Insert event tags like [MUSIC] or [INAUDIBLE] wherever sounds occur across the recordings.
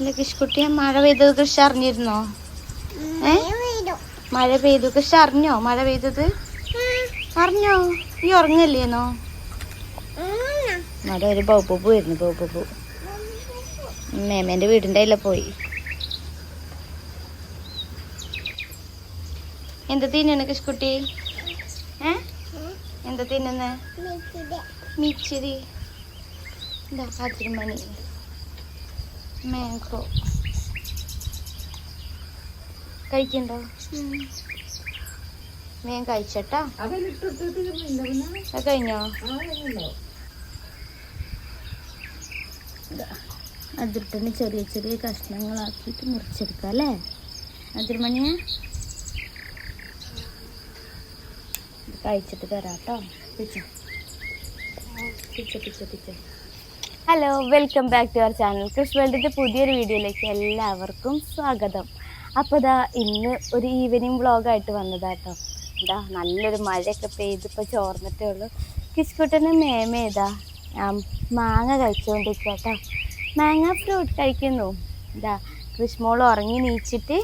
അല്ല കിഷ്കുട്ടിയെ മഴ പെയ്തത് കൃഷി അറിഞ്ഞിരുന്നോ? ഏ? മഴ പെയ്തു കൃഷി അറിഞ്ഞോ മഴ പെയ്തത്? അറിഞ്ഞോ? ഈ ഉറങ്ങല്ലേന്നോ? അവിടെ ഒരു ബൗബബു വരുന്നു ബൗബബു മേമേന്റെ വീടിന്റെ അതിലെ പോയി? എന്താ തിന്നാണ് കൃഷ്കുട്ടി? ഏ? എന്താ തിന്നുന്നേ? മിച്ചിരി. എന്താ പതിരുമണി. മാംഗോ കഴിക്കണ്ടോ? വേഗം കഴിച്ചട്ടാ? കഴിഞ്ഞോ? അതിട്ടന് ചെറിയ ചെറിയ കഷ്ണങ്ങളാക്കിയിട്ട് മുറിച്ചെടുക്കാം അല്ലേ? അതിരുമണിയെ? ഇത് കഴിച്ചിട്ട് തരാം കേട്ടോ പിച്ച പിച്ച പിച്ച പിച്ചോ. Hello welcome back to our channel Krish വേൾഡിന്റെ പുതിയൊരു വീഡിയോയിലേക്ക് എല്ലാവർക്കും സ്വാഗതം. അപ്പോൾ ഇതാ ഇന്ന് ഒരു ഈവനിങ് വ്ളോഗായിട്ട് വന്നതാട്ടോ ഇതാ നല്ലൊരു മഴയൊക്കെ പെയ്ത് ഇപ്പോൾ ചോർന്നിട്ടേ ഉള്ളൂ. കിസ്കുട്ടന് മേമ ഇതാ ഞാൻ മാങ്ങ കഴിച്ചുകൊണ്ടിരിക്കുക കേട്ടോ മാങ്ങ ഫ്രൂട്ട് കഴിക്കുന്നു. ഇതാ കൃഷ്മോൾ ഉറങ്ങി നീച്ചിട്ട്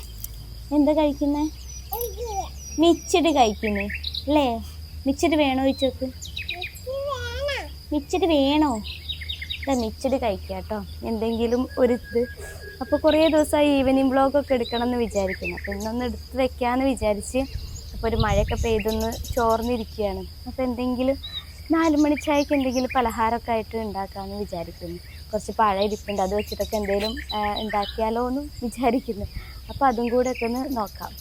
എന്താ കഴിക്കുന്നത് മിച്ചിട്ട് കഴിക്കുന്നേ അല്ലേ? മിച്ചിട്ട് വേണോ ചോദിച്ചോക്ക്? മിച്ചിട്ട് വേണോ? മിച്ചഡ് കഴിക്കുക കേട്ടോ. എന്തെങ്കിലും ഒരു ഇത്. അപ്പോൾ കുറേ ദിവസമായി ഈവനിങ് വ്ളോഗൊക്കെ എടുക്കണം എന്ന് വിചാരിക്കുന്നു. അപ്പോൾ ഇന്നൊന്ന് എടുത്ത് വെക്കാമെന്ന് വിചാരിച്ച് അപ്പോൾ ഒരു മഴയൊക്കെ പെയ്തൊന്ന് ചോർന്നിരിക്കുകയാണ്. അപ്പോൾ എന്തെങ്കിലും നാല് മണി ചായക്ക് എന്തെങ്കിലും പലഹാരമൊക്കെ ആയിട്ട് ഉണ്ടാക്കാമെന്ന് വിചാരിക്കുന്നു. കുറച്ച് പഴം ഇരിപ്പുണ്ട്. അത് വെച്ചിട്ടൊക്കെ എന്തെങ്കിലും ഉണ്ടാക്കിയാലോ എന്ന് വിചാരിക്കുന്നു. അപ്പോൾ അതും കൂടെ ഒക്കെ ഒന്ന് നോക്കാം.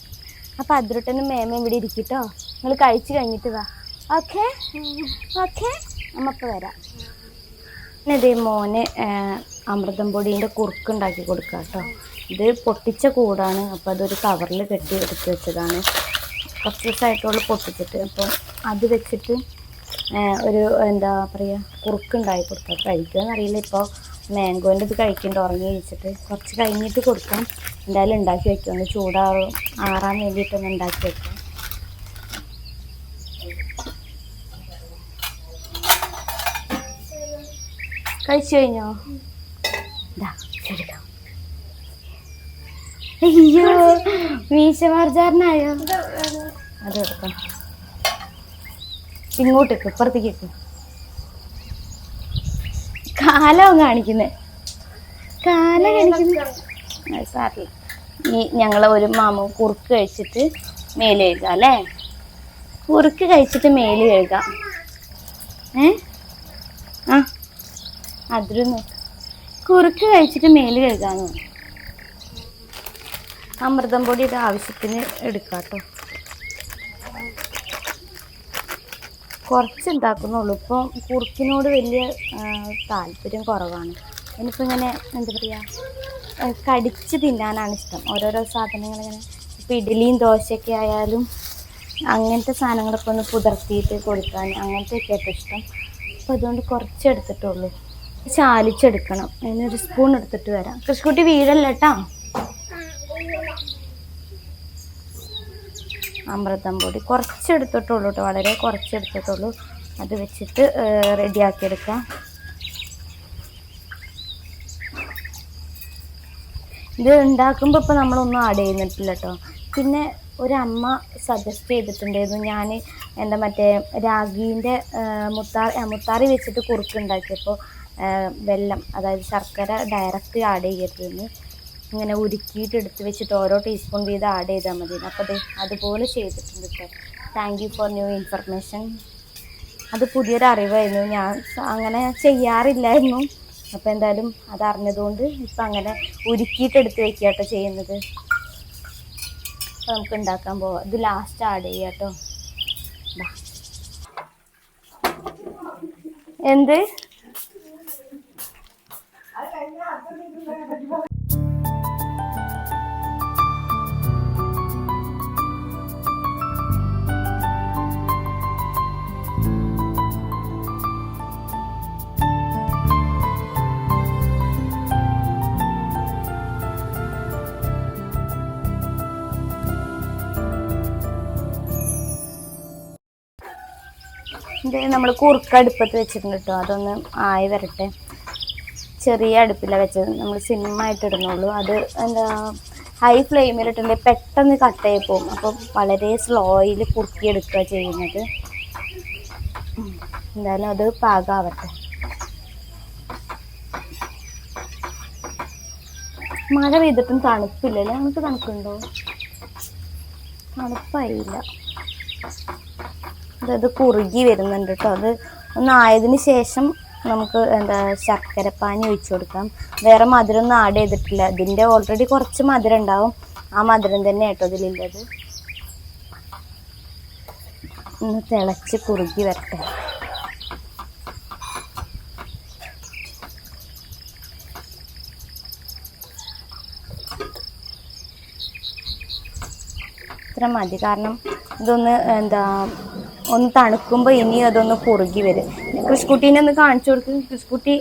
അപ്പോൾ അതിരുട്ടനും മേമയും ഇവിടെ ഇരിക്കട്ടോ. നിങ്ങൾ കഴിച്ച് കഴിഞ്ഞിട്ട് വാ. ഓക്കെ? ഓക്കെ? ഇപ്പോൾ വരാം. ഇതേ മോന് അമൃതം പൊടീന്റെ കുറുക്ക് ഉണ്ടാക്കി കൊടുക്കുക കേട്ടോ ഇത് പൊട്ടിച്ച കൂടാണ്. അപ്പോൾ അതൊരു കവറിൽ കെട്ടി എടുത്ത് വെച്ചതാണ്. കുറച്ച് ദിവസമായിട്ടുള്ളൂ പൊട്ടിച്ചിട്ട്. അപ്പോൾ അത് വെച്ചിട്ട് ഒരു എന്താ പറയുക കുറുക്ക് ഉണ്ടാക്കി കൊടുക്കുക കഴിക്കുമെന്ന് അറിയില്ല ഇപ്പോൾ മാംഗോന്റെ ഇത് കഴിക്കേണ്ട ഉറങ്ങി കഴിച്ചിട്ട് കുറച്ച് കഴിഞ്ഞിട്ട് കൊടുക്കാം. എന്തായാലും ഉണ്ടാക്കി വെക്കാം ഒന്ന് ചൂടാറും ആറാൻ വേണ്ടിയിട്ടൊന്ന് ഉണ്ടാക്കി വെക്കാം. കഴിച്ചു കഴിഞ്ഞോ. അയ്യോ മീശ മാർജാറിനായോ? അത് എടുക്കാം ഇങ്ങോട്ടേക്ക് ഇപ്പുറത്തേക്ക് കാലം കാണിക്കുന്നേ. കാല കാണിക്കുന്നേ. സാറില്ല ഈ ഞങ്ങളെ ഒരു മാമ കുറുക്ക് കഴിച്ചിട്ട് മേൽ കഴുകാം അല്ലേ? കുറുക്ക് കഴിച്ചിട്ട് മേൽ കഴുകാം ഏ? ആ. അതിലൊന്ന് കുറുക്ക് കഴിച്ചിട്ട് മേൽ കഴുകാന്ന്. അമൃതം പൊടിയുടെ ആവശ്യത്തിന് എടുക്കാട്ടോ. കേട്ടോ കുറച്ച് ഉണ്ടാക്കുന്നുള്ളൂ. ഇപ്പോൾ കുറുക്കിനോട് വലിയ താല്പര്യം കുറവാണ്. എനിക്കിപ്പോൾ ഇങ്ങനെ എന്താ പറയുക കടിച്ച് തിന്നാനാണ് ഇഷ്ടം. ഓരോരോ സാധനങ്ങൾ ഇങ്ങനെ ഇപ്പോൾ ഇഡ്ഡലിയും ദോശയൊക്കെ ആയാലും അങ്ങനത്തെ സാധനങ്ങളൊക്കെ ഒന്ന് പുതർത്തിയിട്ട് കൊടുക്കാൻ അങ്ങനത്തെയൊക്കെ ആയിട്ട് ഇഷ്ടം. അപ്പോൾ അതുകൊണ്ട് കുറച്ച് എടുത്തിട്ടുള്ളൂ ചാലിച്ചെടുക്കണം. അതിനൊരു സ്പൂൺ എടുത്തിട്ട് വരാം. കൃഷിക്കുട്ടി വീഴല്ല കേട്ടോ അമൃതം പൊടി കുറച്ചെടുത്തിട്ടുള്ളൂ കേട്ടോ വളരെ കുറച്ചെടുത്തിട്ടുള്ളൂ. അത് വെച്ചിട്ട് റെഡിയാക്കി എടുക്കാം ഇത് ഉണ്ടാക്കുമ്പോൾ ഇപ്പോൾ നമ്മളൊന്നും ആഡ് ചെയ്യുന്നിട്ടില്ല കേട്ടോ പിന്നെ ഒരമ്മ സജസ്റ്റ് ചെയ്തിട്ടുണ്ടായിരുന്നു. ഞാൻ എന്താ മറ്റേ രാഗീന്റെ മുത്താറി മുത്താറി വെച്ചിട്ട് കുറുക്ക് ഉണ്ടാക്കിയപ്പോൾ വെള്ളം അതായത് ശർക്കര ഡയറക്റ്റ് ആഡ് ചെയ്യരുതെന്ന് ഇങ്ങനെ ഉരുക്കിയിട്ട് എടുത്ത് വെച്ചിട്ട് ഓരോ ടീസ്പൂൺ വീതം ആഡ് ചെയ്താൽ മതി. അപ്പോൾ അത് അതുപോലെ ചെയ്തിട്ടുണ്ട് കേട്ടോ thank you for new information അത് പുതിയൊരു അറിവായിരുന്നു. ഞാൻ അങ്ങനെ ചെയ്യാറില്ലായിരുന്നു. അപ്പോൾ എന്തായാലും അത് അറിഞ്ഞതുകൊണ്ട് ഇപ്പം അങ്ങനെ ഉരുക്കിയിട്ട് എടുത്ത് വെക്കുക കേട്ടോ ചെയ്യുന്നത്. അപ്പോൾ നമുക്ക് ഉണ്ടാക്കാൻ പോവാം. ഇത് ലാസ്റ്റ് ആഡ് ചെയ്യാം കേട്ടോ എന്ത്? ഇത് നമ്മൾ കുറുക്ക് അടുപ്പത്ത് വെച്ചിട്ടുണ്ട് കേട്ടോ അതൊന്ന് ആയി വരട്ടെ. ചെറിയ അടുപ്പിലാണ് വെച്ചത്. നമ്മൾ സിമ്മായിട്ട് ഇടുന്നുള്ളൂ. അത് എന്താ ഹൈ ഫ്ലെയിമിലിട്ടുണ്ടെങ്കിൽ പെട്ടെന്ന് കട്ടായി പോകും. അപ്പോൾ വളരെ സ്ലോയിൽ കുറുക്കിയെടുക്കുക ചെയ്യുന്നത്. എന്തായാലും അത് പാകാവട്ടെ. മഴ പെയ്തിട്ടും തണുപ്പില്ലല്ലേ? നമുക്ക് തണുപ്പുണ്ടോ? തണുപ്പായില്ല. അത് കുറുകി വരുന്നുണ്ട് കേട്ടോ അത് ഒന്നായതിന് ശേഷം നമുക്ക് എന്താ ശർക്കരപ്പാനി ഒഴിച്ചു കൊടുക്കാം. വേറെ മധുരമൊന്നും ആഡ് ചെയ്തിട്ടില്ല. ഇതിന്റെ ഓൾറെഡി കുറച്ച് മധുരം ഉണ്ടാവും. ആ മധുരം തന്നെ കേട്ടോ ഇതിലുള്ളത്. ഒന്ന് തിളച്ച് കുറുകി വരട്ടെ. ഇത്ര മതി. കാരണം ഇതൊന്ന് എന്താ ഒന്ന് തണുക്കുമ്പോൾ ഇനി അതൊന്ന് കുറുകി വരും. കൃഷ്കുട്ടീനെ ഒന്ന് കാണിച്ചു കൊടുക്കും. കൃഷ്കുട്ടി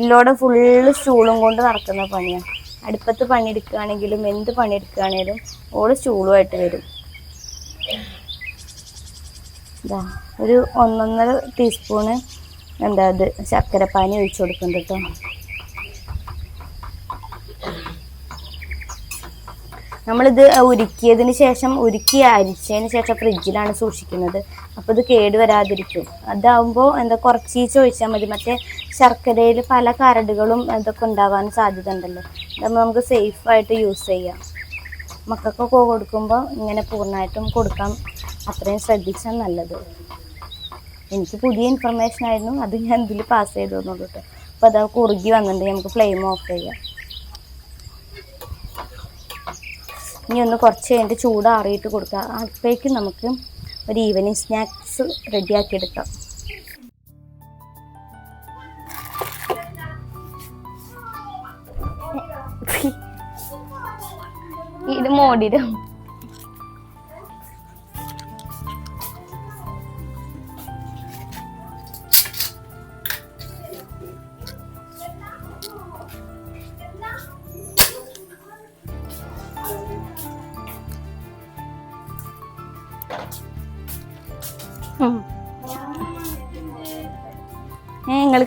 ഇല്ലോടെ ഫുള്ള് സ്റ്റൂളും കൊണ്ട് നടക്കുന്ന പണിയാണ് അടുപ്പത്ത് പണിയെടുക്കുകയാണെങ്കിലും എന്ത് പണിയെടുക്കുകയാണെങ്കിലും ഓൾ സ്റ്റൂളുമായിട്ട് വരും. ഇതാ ഒരു ഒന്നൊന്നര ടീസ്പൂണ് എന്താ ഇത് ശർക്കരപ്പാനി ഒഴിച്ചു കൊടുക്കുന്നുണ്ട് കേട്ടോ നമ്മളിത് ഉരുക്കിയതിന് ശേഷം ഉരുക്കി അരിച്ചതിന് ശേഷം ഫ്രിഡ്ജിലാണ് സൂക്ഷിക്കുന്നത്. അപ്പോൾ ഇത് കേട് വരാതിരിക്കും. അതാവുമ്പോൾ എന്താ കുറച്ച് ഒഴിച്ചാൽ മതി. മറ്റേ ശർക്കരയിൽ പല കരടുകളും ഇതൊക്കെ ഉണ്ടാവാൻ സാധ്യത ഉണ്ടല്ലോ അതാകുമ്പോൾ നമുക്ക് സേഫായിട്ട് യൂസ് ചെയ്യാം. മക്കൾക്കൊക്കെ കൊടുക്കുമ്പോൾ ഇങ്ങനെ പൂർണമായിട്ടും കൊടുക്കാം. അത്രയും ശ്രദ്ധിച്ചാൽ നല്ലത്. എനിക്ക് പുതിയ ഇൻഫർമേഷൻ ആയിരുന്നു. അത് ഞാൻ ഇതിൽ പാസ് ചെയ്തു തന്നുള്ളൂ കേട്ടോ അപ്പോൾ അത് കുറുകി വന്നിട്ടുണ്ട്. നമുക്ക് ഫ്ലെയിം ഓഫ് ചെയ്യാം. ഇനി ഒന്ന് കുറച്ച് കഴിഞ്ഞിട്ട് ചൂടാറിയിട്ട് കൊടുക്കുക അപ്പോഴേക്കും നമുക്ക് ഒരു ഈവനിങ് സ്നാക്സ് റെഡിയാക്കി എടുക്കാം ഇത് മോടിരും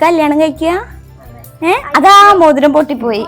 കല്യാണം കഴിക്കുക? ഏ? അതാ മോതിരം പൊട്ടിപ്പോയി.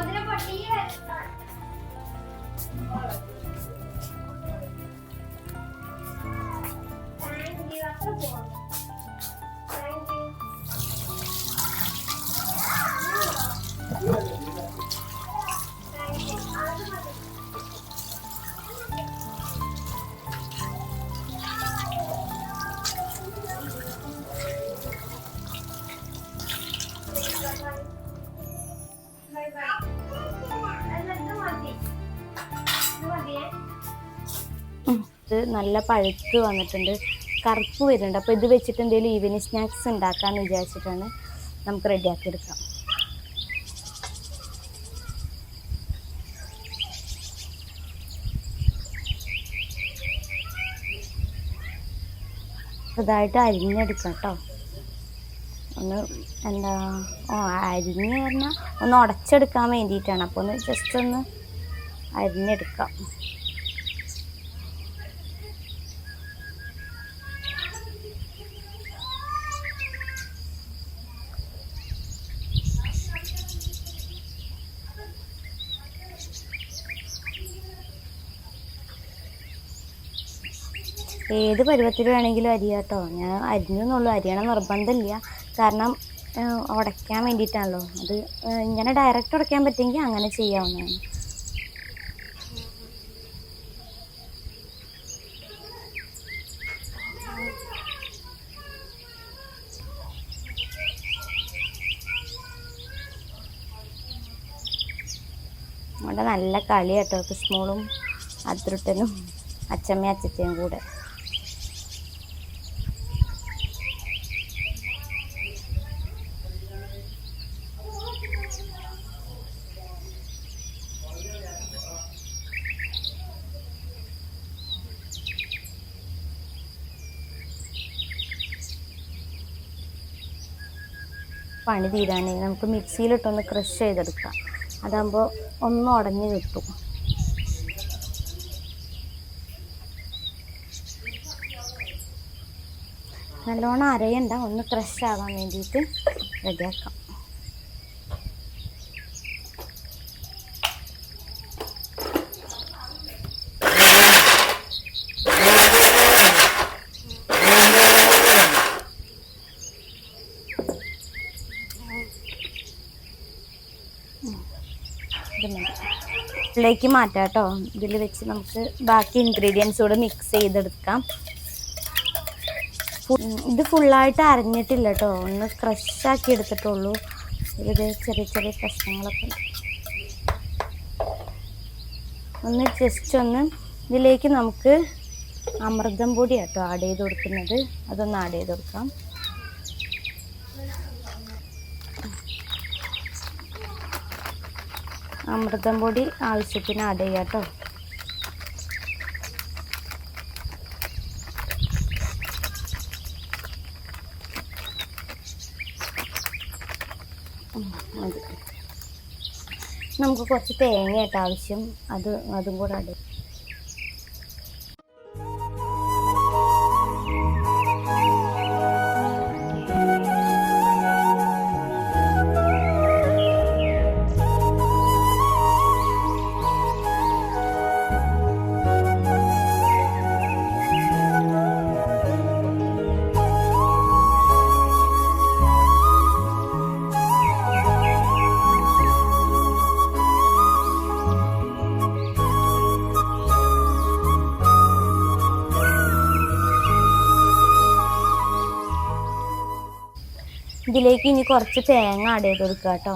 നല്ല പഴുത്ത് വന്നിട്ടുണ്ട്. കറുപ്പ് വരുന്നുണ്ട്. അപ്പോൾ ഇത് വെച്ചിട്ട് എന്തെങ്കിലും ഈവനിങ് സ്നാക്സ് ഉണ്ടാക്കാമെന്ന് വിചാരിച്ചിട്ടാണ് നമുക്ക് റെഡിയാക്കി എടുക്കാം. ചെറുതായിട്ട് അരിഞ്ഞെടുക്കാം കേട്ടോ. ഒന്ന് എന്താ ഓ അരിഞ്ഞ് പറഞ്ഞാൽ ഒന്ന് ഉടച്ചെടുക്കാൻ വേണ്ടിയിട്ടാണ്. അപ്പോൾ ഒന്ന് ജസ്റ്റ് ഒന്ന് അരിഞ്ഞെടുക്കാം. ഏത് പരുവത്തിൽ വേണമെങ്കിലും അരിയാട്ടോ. ഞാൻ അരിഞ്ഞെന്നുള്ളൂ. അരിയണം നിർബന്ധമില്ല. കാരണം ഉടയ്ക്കാൻ വേണ്ടിയിട്ടാണല്ലോ. അത് ഇങ്ങനെ ഡയറക്റ്റ് ഉടയ്ക്കാൻ പറ്റുമെങ്കിൽ അങ്ങനെ ചെയ്യാവുന്നതാണ്. അവിടെ നല്ല കളി കേട്ടോ കൃഷ്ണോളും അതിരുട്ടനും അച്ചമ്മയും അച്ചച്ചയും കൂടെ. പണി തീരാനേ നമുക്ക് മിക്സിയിലിട്ടൊന്ന് ക്രഷ് ചെയ്തെടുക്കാം. അതാകുമ്പോൾ ഒന്ന് ഉടഞ്ഞു കിട്ടും. നല്ലോണം അരയണ്ട ഒന്ന് ക്രഷ് ആവാൻ വേണ്ടിയിട്ട് റെഡിയാക്കാം ഇത് മതി ഇതിലേക്ക് മാറ്റാം കേട്ടോ ഇതിൽ വെച്ച് നമുക്ക് ബാക്കി ഇൻഗ്രീഡിയൻസ് കൂടെ മിക്സ് ചെയ്തെടുക്കാം. ഇത് ഫുള്ളായിട്ട് അരഞ്ഞിട്ടില്ല കേട്ടോ ഒന്ന് ക്രഷാക്കി എടുത്തിട്ടുള്ളൂ. ഇത് ചെറിയ ചെറിയ പ്രശ്നങ്ങളൊക്കെ ഒന്ന് ജസ്റ്റ് ഒന്ന് ഇതിലേക്ക് നമുക്ക് അമൃതം പൊടി കേട്ടോ ആഡ് ചെയ്ത് കൊടുക്കുന്നത്. അതൊന്ന് ആഡ് ചെയ്ത് കൊടുക്കാം. അമൃതം പൊടി ആവശ്യത്തിന് ആഡ് ചെയ്യാം കേട്ടോ നമുക്ക് കുറച്ച് തേങ്ങയായിട്ട് ആവശ്യം. അത് അതും കൂടെ ആഡ് ഇതിലേക്ക് ഇനി കുറച്ച് തേങ്ങ ആഡ് ചെയ്ത് കൊടുക്കുക കേട്ടോ.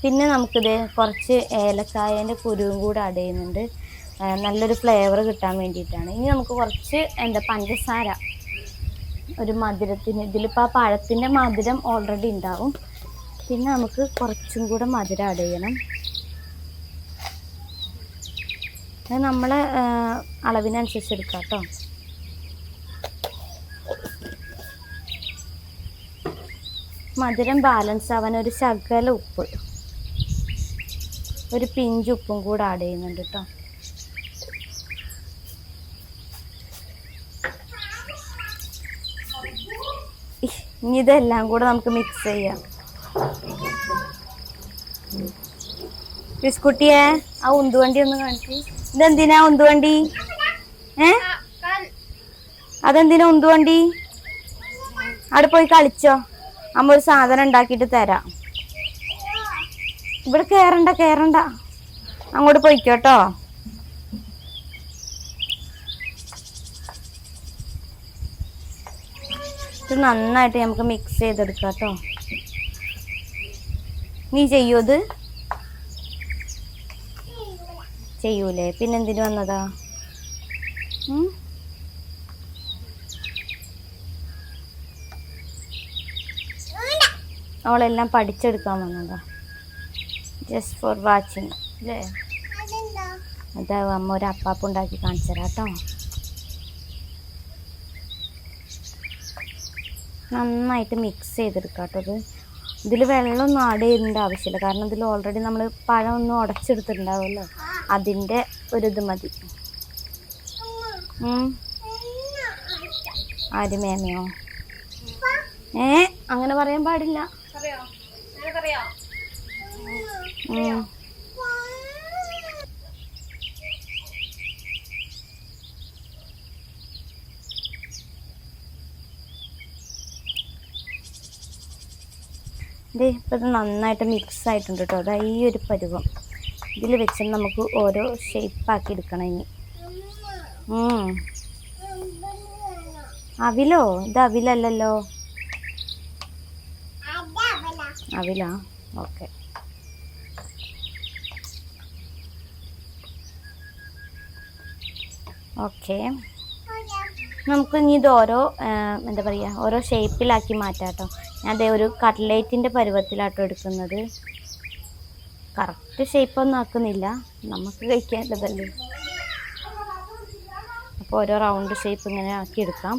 പിന്നെ നമുക്കിത് കുറച്ച് ഏലക്കായന്റെ കുരുവും കൂടെ ആഡ് ചെയ്യുന്നുണ്ട്. നല്ലൊരു ഫ്ലേവർ കിട്ടാൻ വേണ്ടിയിട്ടാണ്. ഇനി നമുക്ക് കുറച്ച് എന്താ പഞ്ചസാര. ഒരു മധുരത്തിന് ഇതിലിപ്പോൾ ആ പഴത്തിന്റെ മധുരം ഓൾറെഡി ഉണ്ടാവും. പിന്നെ നമുക്ക് കുറച്ചും കൂടെ മധുരം ആഡ് ചെയ്യണം. അത് നമ്മളെ അളവിനനുസരിച്ച് എടുക്കാം കേട്ടോ. മധുരം ബാലൻസ് ആവാൻ ഒരു ശകല ഉപ്പ്. ഒരു പിഞ്ച് ഉപ്പും കൂടെ ആഡ് ചെയ്യുന്നുണ്ട് കേട്ടോ ഇനി ഇതെല്ലാം കൂടെ നമുക്ക് മിക്സ് ചെയ്യാം. ബിസ്കുട്ടിയെ ആ ഉന്തുവണ്ടി ഒന്ന് കാണിച്ചു ഇതെന്തിനാ ഉന്തുവണ്ടി? ഏ? അതെന്തിനാ ഉന്തുവണ്ടി? അവിടെ പോയി കളിച്ചോ. അമ്മ ഒരു സാധനം ഉണ്ടാക്കിയിട്ട് തരാം. ഇവിടെ കയറണ്ട കയറണ്ട അങ്ങോട്ട് പോയിക്കോട്ടോ. ഇത് നന്നായിട്ട് നമുക്ക് മിക്സ് ചെയ്തെടുക്കാം കേട്ടോ. നീ ചെയ്യൂ ഇത്. ചെയ്യൂലേ? പിന്നെന്തിനു വന്നതാ? ഉം? അവളെല്ലാം പഠിച്ചെടുക്കാൻ വന്നതാ. ജസ്റ്റ് ഫോർ വാച്ചിങ് അല്ലേ? അതാ അമ്മ ഒരു അപ്പാപ്പ് ഉണ്ടാക്കി കാണിച്ചു തരാം കേട്ടോ നന്നായിട്ട് മിക്സ് ചെയ്തെടുക്കാം കേട്ടോ ഇത് ഇതിൽ വെള്ളമൊന്നും ആഡ് ചെയ്യേണ്ട ആവശ്യമില്ല. കാരണം ഇതിൽ ഓൾറെഡി നമ്മൾ പഴം ഒന്നും ഉടച്ചെടുത്തിട്ടുണ്ടാവുമല്ലോ. അതിന്റെ ഒരിത് മതി. ആര് മേമയോ? ഏ? അങ്ങനെ പറയാൻ പാടില്ല. ഉം. ദേ ഇപ്പം ഇത് നന്നായിട്ട് മിക്സ് ആയിട്ടുണ്ട് കേട്ടോ അതാ ഈ ഒരു പരുവം. ഇതിൽ വെച്ച് നമുക്ക് ഓരോ ഷേപ്പാക്കി എടുക്കണം ഇനി. അവിലോ? ഇത് അവിലല്ലല്ലോ. അവിലാ? ഓക്കെ. ഓക്കെ. നമുക്ക് ഇനി ഇത് ഓരോ എന്താ പറയുക ഓരോ ഷേപ്പിലാക്കി മാറ്റാം കേട്ടോ. ഞാൻ അതേ ഒരു കട്ട്ലേറ്റിന്റെ പരുവത്തിലാട്ടോ എടുക്കുന്നത്. കറക്റ്റ് ഷേപ്പൊന്നും ആക്കുന്നില്ല. നമുക്ക് കഴിക്കേണ്ടതല്ലേ? അപ്പോൾ ഓരോ റൗണ്ട് ഷേപ്പ് ഇങ്ങനെ ആക്കി എടുക്കാം.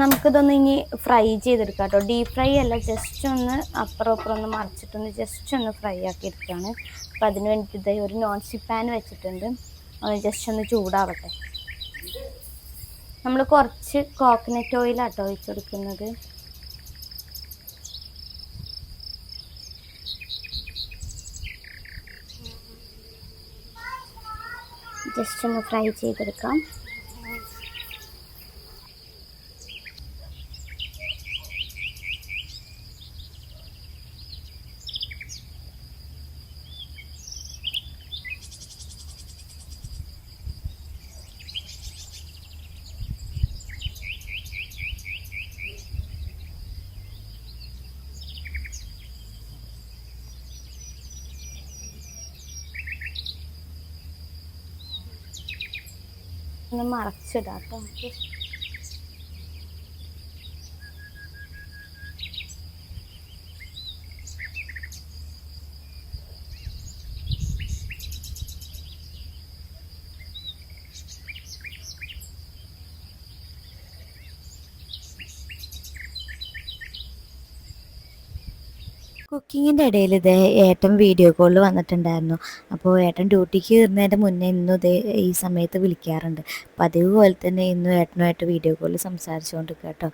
നമുക്കിതൊന്ന് ഇനി ഫ്രൈ ചെയ്തെടുക്കാം കേട്ടോ ഡീപ് ഫ്രൈ അല്ല ജസ്റ്റ് ഒന്ന് അപ്പുറം അപ്പുറം ഒന്ന് മറിച്ചിട്ടൊന്ന് ജസ്റ്റ് ഒന്ന് ഫ്രൈ ആക്കി എടുക്കുകയാണ്. അപ്പം അതിന് വേണ്ടിയിട്ട് ഇതായി ഒരു നോൺ സ്റ്റിക് പാൻ വെച്ചിട്ടുണ്ട്. ഒന്ന് ജസ്റ്റ് ഒന്ന് ചൂടാവട്ടെ. നമ്മൾ കുറച്ച് കോക്കനട്ട് ഓയിലാട്ടോ ഒഴിച്ചു കൊടുക്കുന്നത്. ജസ്റ്റ് ഒന്ന് ഫ്രൈ ചെയ്തെടുക്കാം. ഒന്ന് മറച്ചിടാം കേട്ടോ കുക്കിങ്ങിന്റെ ഇടയിൽ ഇതേ ഏട്ടൻ വീഡിയോ കോളിൽ വന്നിട്ടുണ്ടായിരുന്നു. അപ്പോൾ ഏട്ടൻ ഡ്യൂട്ടിക്ക് കയറുന്നതിന്റെ മുന്നേ ഇന്നും ഇതേ ഈ സമയത്ത് വിളിക്കാറുണ്ട്. പതിവ് പോലെ തന്നെ ഇന്നും ഏട്ടനുമായിട്ട് വീഡിയോ കോളിൽ സംസാരിച്ചുകൊണ്ട് കേട്ടോ.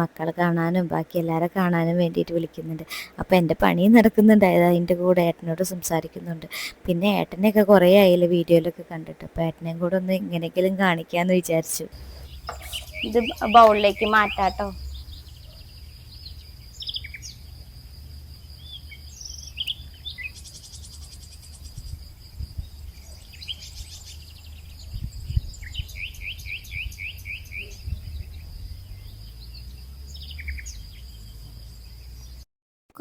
മക്കളെ കാണാനും ബാക്കി എല്ലാവരെ കാണാനും വേണ്ടിയിട്ട് വിളിക്കുന്നുണ്ട്. അപ്പോൾ എന്റെ പണി നടക്കുന്നുണ്ടായത് അതിന്റെ കൂടെ ഏട്ടനോട് സംസാരിക്കുന്നുണ്ട്. പിന്നെ ഏട്ടനെയൊക്കെ കുറേ ആയില്ല വീഡിയോയിലൊക്കെ കണ്ടിട്ട്. അപ്പോൾ ഏട്ടനെയും കൂടെ ഒന്ന് ഇങ്ങനെയെങ്കിലും കാണിക്കാമെന്ന് വിചാരിച്ചു. ഇത് ബൗളിലേക്ക് മാറ്റാട്ടോ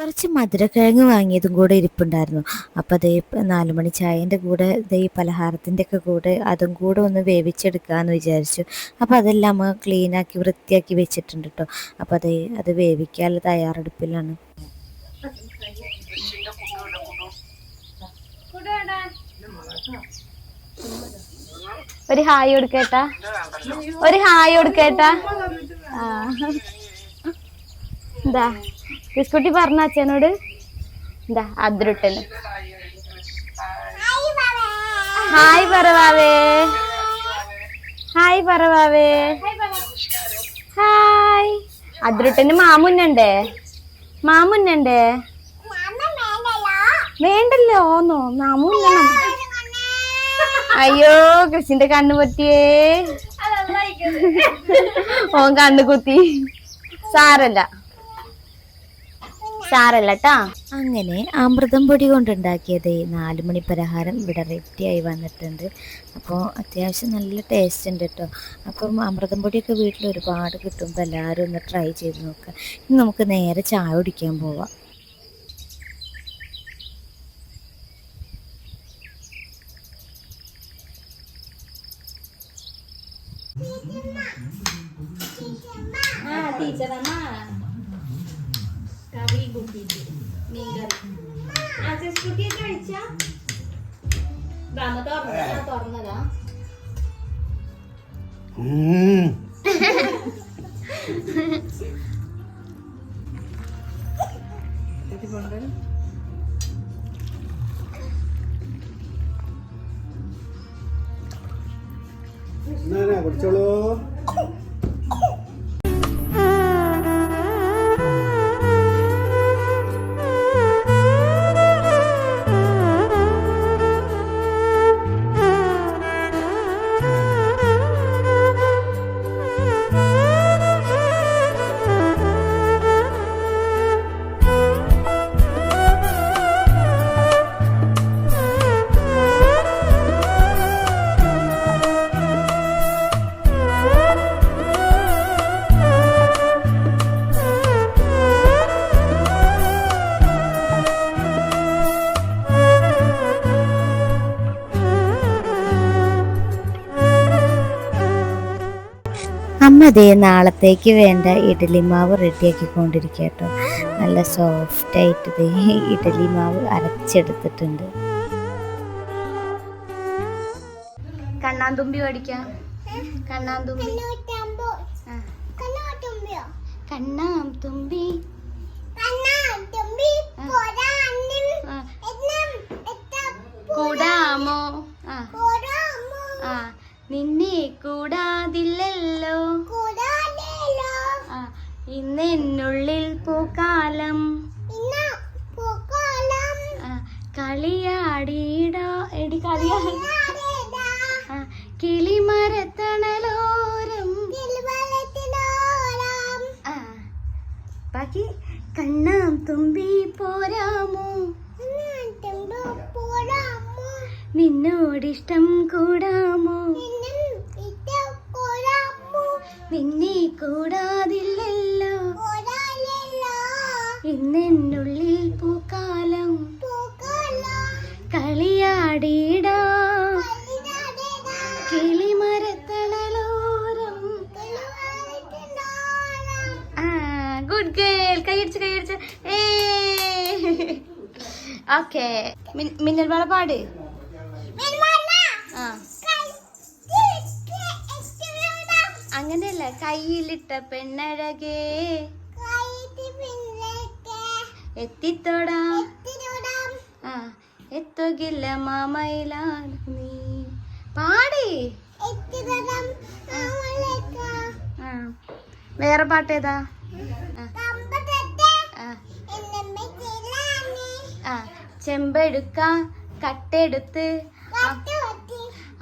കുറച്ച് മധുരക്കിഴങ്ങ് വാങ്ങിയതും കൂടെ ഇരിപ്പുണ്ടായിരുന്നു. അപ്പോൾ അതേ നാല് മണി ചായന്റെ കൂടെ ഈ പലഹാരത്തിന്റെ ഒക്കെ കൂടെ അതും കൂടെ ഒന്ന് വേവിച്ചെടുക്കാമെന്ന് വിചാരിച്ചു. അപ്പോൾ അതെല്ലാം അമ്മ ക്ലീനാക്കി വൃത്തിയാക്കി വെച്ചിട്ടുണ്ട് കേട്ടോ അപ്പോൾ അതേ അത് വേവിക്കാനുള്ള തയ്യാറെടുപ്പിലാണ്. ഒരു ഹായ് കൊടുക്കേട്ടാ. ഒരു ഹായ് കൊടുക്കേട്ടാ. ആ. എന്താ? ബിസ്കുട്ടി പറഞ്ഞ അച്ഛനോട്? എന്താ അതിരുട്ടന് ഹായ് പറവാവേ. ഹായ് പറവാവേ. ഹായ്. അതിരുട്ടന് മാമുന്നണ്ടേ മാമുന്നണ്ടേ വേണ്ടല്ലോ. ഓന്നോ മാമുന്നണം അയ്യോ കൃഷിന്റെ കണ്ണു പൊട്ടിയേ. ഓൻ കണ്ണു കുത്തി. സാരല്ല. സാരല്ല ട്ടാ അങ്ങനെ അമൃതം പൊടി കൊണ്ടുണ്ടാക്കിയത് നാല് മണി പലഹാരം ഇവിടെ റെഡിയായി വന്നിട്ടുണ്ട്. അപ്പോൾ അത്യാവശ്യം നല്ല ടേസ്റ്റ് ഉണ്ട് കേട്ടോ അപ്പം അമൃതം പൊടിയൊക്കെ വീട്ടിൽ ഒരുപാട് കിട്ടുമ്പോൾ എല്ലാവരും ഒന്ന് ട്രൈ ചെയ്ത് നോക്കുക ഇനി നമുക്ക് നേരെ ചായ കുടിക്കാൻ പോവാം. അമ്മ അതേ നാളത്തേക്ക് വേണ്ട. ഇഡലി മാവ് റെഡിയാക്കിക്കൊണ്ടിരിക്കുക കേട്ടോ നല്ല സോഫ്റ്റ് ആയിട്ട് ദേ ഇഡലി മാവ് അരച്ചെടുത്തിട്ടുണ്ട്. കണ്ണാന്തുമ്പി പഠിക്കാം കണ്ണാന്തുമ്പി. ആ. കണ്ണാം തുമ്പി. കൂടാമോ? നിന്നെ കൂടാതില്ലല്ലോ. ആ ഇന്നെന്നുള്ളിൽ പൂക്കാലം. കളിയാടിയിടോ. എടി കളിയാടി ആ കിളിമരത്തണലോരം. ബാക്കി കണ്ണാം തുമ്പി പോരാമോ? നിന്നോടിഷ്ടം കൂടാമോ? നിന്നെ കൂടാതില്ലല്ലോ. ഇന്നെന്നുള്ളിൽ പൂക്കാലം. കളിയാടിയിടാം കിളിമരത്തണലോരം ആ ഗുഡ് ഗേൾ കൈയടിച്ച് കൈയടിച്ച്. ഏ ഓക്കെ [LAUGHS] മിന്നൽ പാട്. കയ്യിലിട്ട പെണ്ണഴകേ. എത്തിത്തോടാ. ആ എത്തുകില്ല മാമയിലാണ് നീ. പാടി. വേറെ പാട്ട് ഏതാ ആ. ചെമ്പെടുക്ക കട്ടെടുത്ത്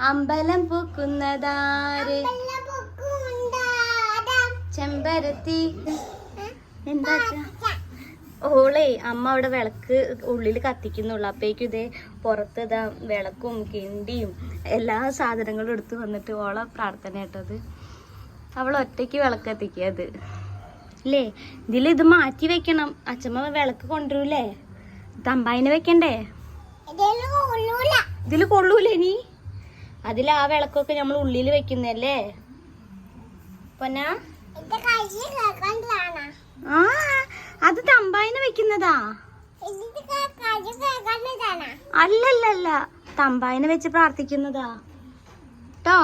അമ്പലം പൂക്കുന്നതാര്? ചെമ്പരത്തി. എന്താ ഓളെ അമ്മ അവിടെ വിളക്ക് ഉള്ളിൽ കത്തിക്കുന്നുള്ളു. അപ്പേക്കും ഇതേ പുറത്ത് ഇതാ വിളക്കും കിണ്ടിയും എല്ലാ സാധനങ്ങളും എടുത്തു വന്നിട്ട് ഓളെ പ്രാർത്ഥന കേട്ടത് അവൾ ഒറ്റയ്ക്ക് വിളക്ക് കത്തിക്കത് അല്ലേ ഇതിൽ ഇത് മാറ്റി വെക്കണം. അച്ഛമ്മ വിളക്ക് കൊണ്ടുവരൂലേ? തമ്പായിന് വെക്കണ്ടേ? ഇതിൽ കൊള്ളൂലേ. നീ അതിൽ ആ വിളക്കൊക്കെ നമ്മൾ ഉള്ളിൽ വെക്കുന്നല്ലേ പൊന്നാ? ആ അത് തമ്പായിന് വെക്കുന്നതാ. അല്ലല്ലല്ല തമ്പായിനെ വെച്ച് പ്രാർത്ഥിക്കുന്നതാ. കേട്ടോ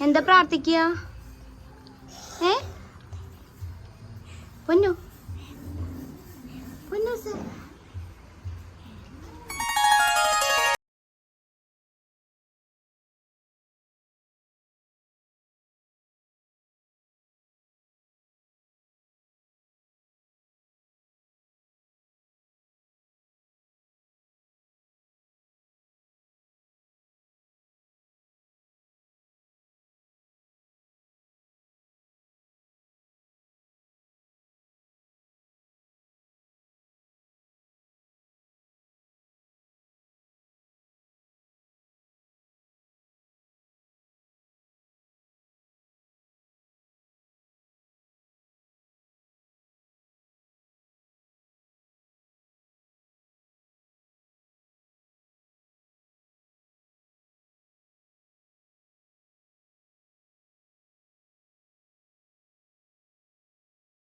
എന്താ പ്രാർത്ഥിക്കുക ഏ? പൊന്നു. പൊന്നു സർ.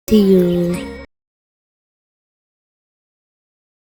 See you.